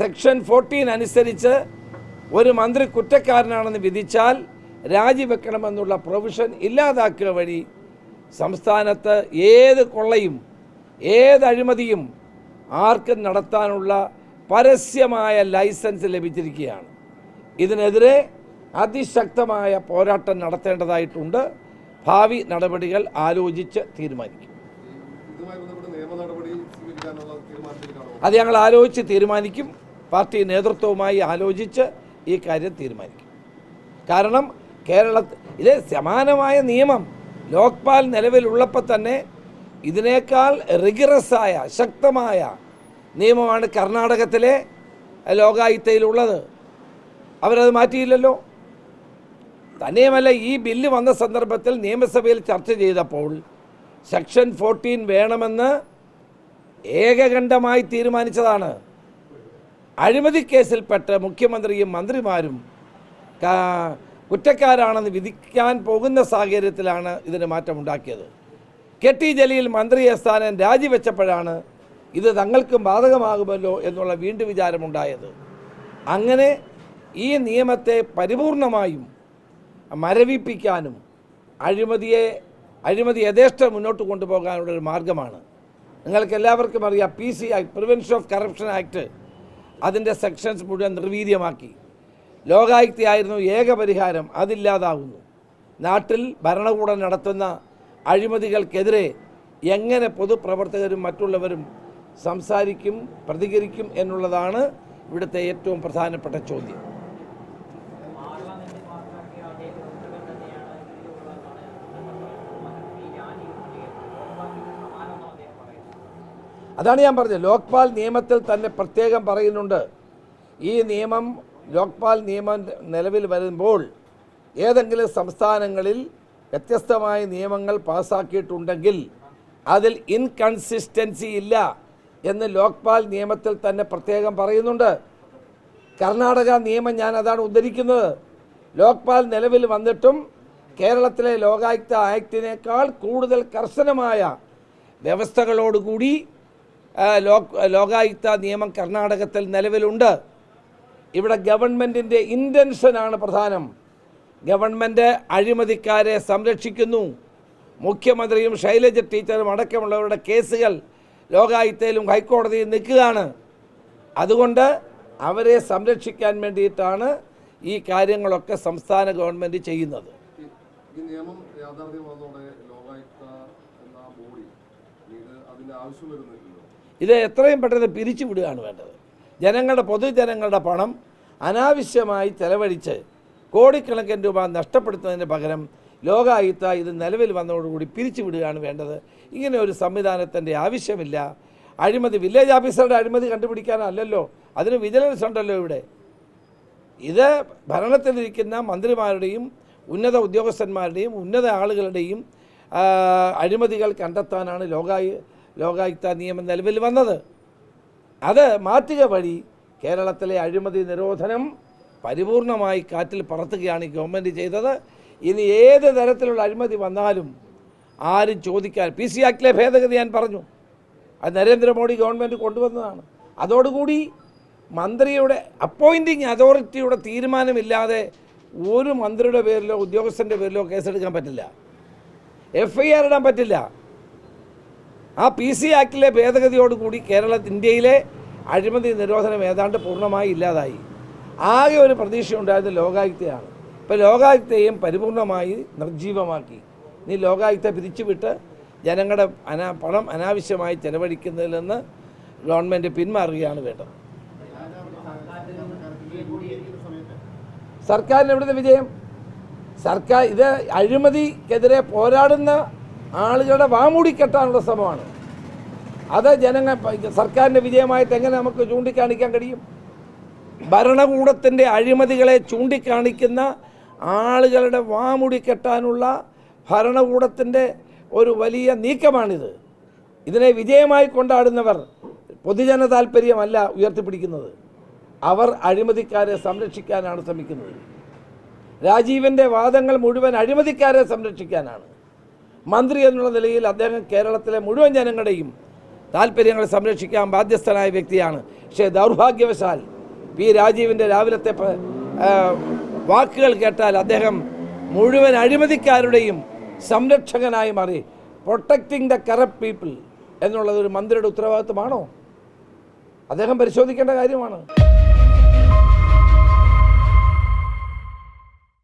Section fourteen അനുസരിച്ച് ഒരു മന്ത്രി കുറ്റക്കാരനാണെന്ന് വിധിച്ചാൽ രാജിവെക്കണമെന്നുള്ള പ്രൊവിഷൻ ഇല്ലാതാക്കുക വഴി സംസ്ഥാനത്ത് ഏത് കൊള്ളയും ഏത് അഴിമതിയും ആർക്കും നടത്താനുള്ള പരസ്യമായ ലൈസൻസ് ലഭിച്ചിരിക്കുകയാണ്. ഇതിനെതിരെ അതിശക്തമായ പോരാട്ടം നടത്തേണ്ടതായിട്ടുണ്ട്. ഭാവി നടപടികൾ ആലോചിച്ച് തീരുമാനിക്കും. ഇതുമായി ബന്ധപ്പെട്ട് നിയമ നടപടി സ്വീകരിക്കാനുള്ള അത് ഞങ്ങൾ ആലോചിച്ച് തീരുമാനിക്കും. പാർട്ടി നേതൃത്വവുമായി ആലോചിച്ച് ഈ കാര്യം തീരുമാനിക്കും. കാരണം കേരള ഇത് സമാനമായ നിയമം. ലോക്പാൽ നിലവിലുള്ളപ്പോൾ തന്നെ ഇതിനേക്കാൾ റിഗറസായ ശക്തമായ നിയമമാണ് കർണാടകത്തിലെ ലോകായുക്തയിലുള്ളത് അവരത് മാറ്റിയില്ലല്ലോ? തന്നെയുമല്ല ഈ ബില്ല് വന്ന സന്ദർഭത്തിൽ നിയമസഭയിൽ ചർച്ച ചെയ്തപ്പോൾ സെക്ഷൻ ഫോർട്ടീൻ വേണമെന്ന് ഏകകണ്ഠമായി തീരുമാനിച്ചതാണ്. അഴിമതി കേസിൽപ്പെട്ട് മുഖ്യമന്ത്രിയും മന്ത്രിമാരും കുറ്റക്കാരാണെന്ന് വിധിക്കാൻ പോകുന്ന സാഹചര്യത്തിലാണ് ഇതിന് മാറ്റമുണ്ടാക്കിയത്. കെ ടി ജലീൽ മന്ത്രി സ്ഥാനം രാജിവെച്ചപ്പോഴാണ് ഇത് തങ്ങൾക്കും ബാധകമാകുമല്ലോ എന്നുള്ള വീണ്ടും വിചാരമുണ്ടായത്. അങ്ങനെ ഈ നിയമത്തെ പരിപൂർണമായും മരവിപ്പിക്കാനും അഴിമതിയെ അഴിമതി യഥേഷ്ടം മുന്നോട്ട് കൊണ്ടുപോകാനുള്ള ഒരു മാർഗമാണ്. നിങ്ങൾക്ക് എല്ലാവർക്കും അറിയാം P C act prevention of corruption act അതിന്റെ സെക്ഷൻസ് മുഴുവൻ നിർവീര്യമാക്കി. ലോകായുക്തിയായിരുന്നു ഏക പരിഹാരം അതില്ലാതാകുന്നു നാട്ടിൽ ഭരണകൂടം നടത്തുന്ന അഴിമതികൾക്കെതിരെ എങ്ങനെ പൊതുപ്രവർത്തകരും മറ്റുള്ളവരും സംസാരിക്കും പ്രതികരിക്കും എന്നുള്ളതാണ് ഇവിടുത്തെ ഏറ്റവും പ്രധാനപ്പെട്ട ചോദ്യം. അതാണ് ഞാൻ പറഞ്ഞത്. ലോക്പാൽ നിയമത്തിൽ തന്നെ പ്രത്യേകം പറയുന്നുണ്ട്. ഈ നിയമം ലോക്പാൽ നിയമം നിലവിൽ വരുമ്പോൾ ഏതെങ്കിലും സംസ്ഥാനങ്ങളിൽ വ്യത്യസ്തമായ നിയമങ്ങൾ പാസ്സാക്കിയിട്ടുണ്ടെങ്കിൽ അതിൽ ഇൻകൺസിസ്റ്റൻസി ഇല്ല എന്ന് ലോക്പാൽ നിയമത്തിൽ തന്നെ പ്രത്യേകം പറയുന്നുണ്ട്. കർണാടക നിയമം ഞാൻ അതാണ് ഉദ്ധരിക്കുന്നത്. ലോക്പാൽ നിലവിൽ വന്നിട്ടും കേരളത്തിലെ ലോകായുക്ത ആക്ടിനേക്കാൾ കൂടുതൽ കർശനമായ വ്യവസ്ഥകളോടുകൂടി ലോകായുക്ത നിയമം കർണാടകത്തിൽ നിലവിലുണ്ട്. ഇവിടെ ഗവൺമെന്റിന്റെ ഇന്റൻഷനാണ് പ്രധാനം. ഗവൺമെന്റ് അഴിമതിക്കാരെ സംരക്ഷിക്കുന്നു. മുഖ്യമന്ത്രിയും ശൈലജ ടീച്ചറും അടക്കമുള്ളവരുടെ കേസുകൾ ലോകായുക്തയിലും ഹൈക്കോടതിയിൽ നിൽക്കുകയാണ്. അതുകൊണ്ട് അവരെ സംരക്ഷിക്കാൻ വേണ്ടിയിട്ടാണ് ഈ കാര്യങ്ങളൊക്കെ സംസ്ഥാന ഗവൺമെന്റ് ചെയ്യുന്നത്. ഈ- നിയമം യാഥാർത്ഥ്യമാകുന്നതോടെ ലോകായുക്ത എന്ന ബോഡി അതിന്റെ ആവശ്യം വരുന്നില്ലല്ലോ ഇത് എത്രയും പെട്ടെന്ന് പിരിച്ചു വിടുകയാണ് വേണ്ടത്. ജനങ്ങളുടെ പൊതുജനങ്ങളുടെ പണം അനാവശ്യമായി ചെലവഴിച്ച് കോടിക്കണക്കിന് രൂപ നഷ്ടപ്പെടുത്തുന്നതിന് പകരം ലോകായുക്ത ഇത് നിലവിൽ വന്നതോടുകൂടി പിരിച്ചു വിടുകയാണ് വേണ്ടത്. ഇങ്ങനെ ഒരു സംവിധാനത്തിന്റെ ആവശ്യമില്ല. അഴിമതി വില്ലേജ് ഓഫീസറുടെ അഴിമതി കണ്ടുപിടിക്കാനല്ലല്ലോ. അതിന് വിജിലൻസ് ഉണ്ടല്ലോ ഇവിടെ. ഇത് ഭരണത്തിലിരിക്കുന്ന മന്ത്രിമാരുടെയും ഉന്നത ഉദ്യോഗസ്ഥന്മാരുടെയും ഉന്നത ആളുകളുടെയും അഴിമതികൾ കണ്ടെത്താനാണ് ലോകായു ലോകായുക്ത നിയമം നിലവിൽ വന്നത്. അത് മാറ്റുക വഴി കേരളത്തിലെ അഴിമതി നിരോധനം പരിപൂർണമായി കാറ്റിൽ പറത്തുകയാണ് ഈ ഗവൺമെന്റ് ചെയ്തത്. ഇനി ഏത് തരത്തിലുള്ള അഴിമതി വന്നാലും ആരും ചോദിക്കാൻ പി സി ആക്ടിലെ ഭേദഗതി ഞാൻ പറഞ്ഞു. അത് നരേന്ദ്രമോദി ഗവൺമെന്റ് കൊണ്ടുവന്നതാണ്. അതോടുകൂടി മന്ത്രിയുടെ അപ്പോയിന്റിങ് അതോറിറ്റിയുടെ തീരുമാനമില്ലാതെ ഒരു മന്ത്രിയുടെ പേരിലോ ഉദ്യോഗസ്ഥന്റെ പേരിലോ കേസെടുക്കാൻ പറ്റില്ല. എഫ് ഐ ആർ ഇടാൻ പറ്റില്ല. ആ പി സി ആക്ടിലെ ഭേദഗതിയോടുകൂടി കേരള ഇന്ത്യയിലെ അഴിമതി നിരോധനം ഏതാണ്ട് പൂർണമായി ഇല്ലാതായി. ആകെ ഒരു പ്രതീക്ഷ ഉണ്ടായത് ലോകായുക്തയാണ്. ഇപ്പോൾ ലോകായുക്തയും പരിപൂർണമായി നിർജീവമാക്കി നീ ലോകായുക്ത പിരിച്ചുവിട്ട് ജനങ്ങളുടെ അനാ പണം അനാവശ്യമായി ചെലവഴിക്കുന്നതിൽ നിന്ന് ഗവൺമെന്റ് പിന്മാറുകയാണ് വേണ്ടത്. സർക്കാരിന് എവിടുത്തെ വിജയം? സർക്കാർ ഇത് അഴിമതിക്കെതിരെ പോരാടുന്ന ആളുകളുടെ വാമൂടി കെട്ടാനുള്ള ശ്രമമാണ്. അത് ജനങ്ങൾ സർക്കാരിന്റെ വിജയമായിട്ട് എങ്ങനെ നമുക്ക് ചൂണ്ടിക്കാണിക്കാൻ കഴിയും? ഭരണകൂടത്തിന്റെ അഴിമതികളെ ചൂണ്ടിക്കാണിക്കുന്ന ആളുകളുടെ വാമുടി കെട്ടാനുള്ള ഭരണകൂടത്തിന്റെ ഒരു വലിയ നീക്കമാണിത്. ഇതിനെ വിജയമായി കൊണ്ടാടുന്നവർ പൊതുജന താല്പര്യമല്ല ഉയർത്തിപ്പിടിക്കുന്നത്. അവർ അഴിമതിക്കാരെ സംരക്ഷിക്കാനാണ് ശ്രമിക്കുന്നത്. രാജീവിന്റെ വാദങ്ങൾ മുഴുവൻ അഴിമതിക്കാരെ സംരക്ഷിക്കാനാണ്. മന്ത്രി എന്നുള്ള നിലയിൽ അദ്ദേഹം കേരളത്തിലെ മുഴുവൻ ജനങ്ങളുടെയും താല്പര്യങ്ങൾ സംരക്ഷിക്കാൻ ബാധ്യസ്ഥനായ വ്യക്തിയാണ്. പക്ഷേ ദൗർഭാഗ്യവശാൽ പി രാജീവിന്റെ രാവിലത്തെ വാക്കുകൾ കേട്ടാൽ അദ്ദേഹം മുഴുവൻ അഴിമതിക്കാരുടെയും സംരക്ഷകനായി മാറി. പ്രൊട്ടക്റ്റിംഗ് ദ കറപ്റ്റ് പീപ്പിൾ എന്നുള്ളത് ഒരു മന്ത്രിയുടെ ഉത്തരവാദിത്വമാണോ? അദ്ദേഹം പരിശോധിക്കേണ്ട കാര്യമാണ്.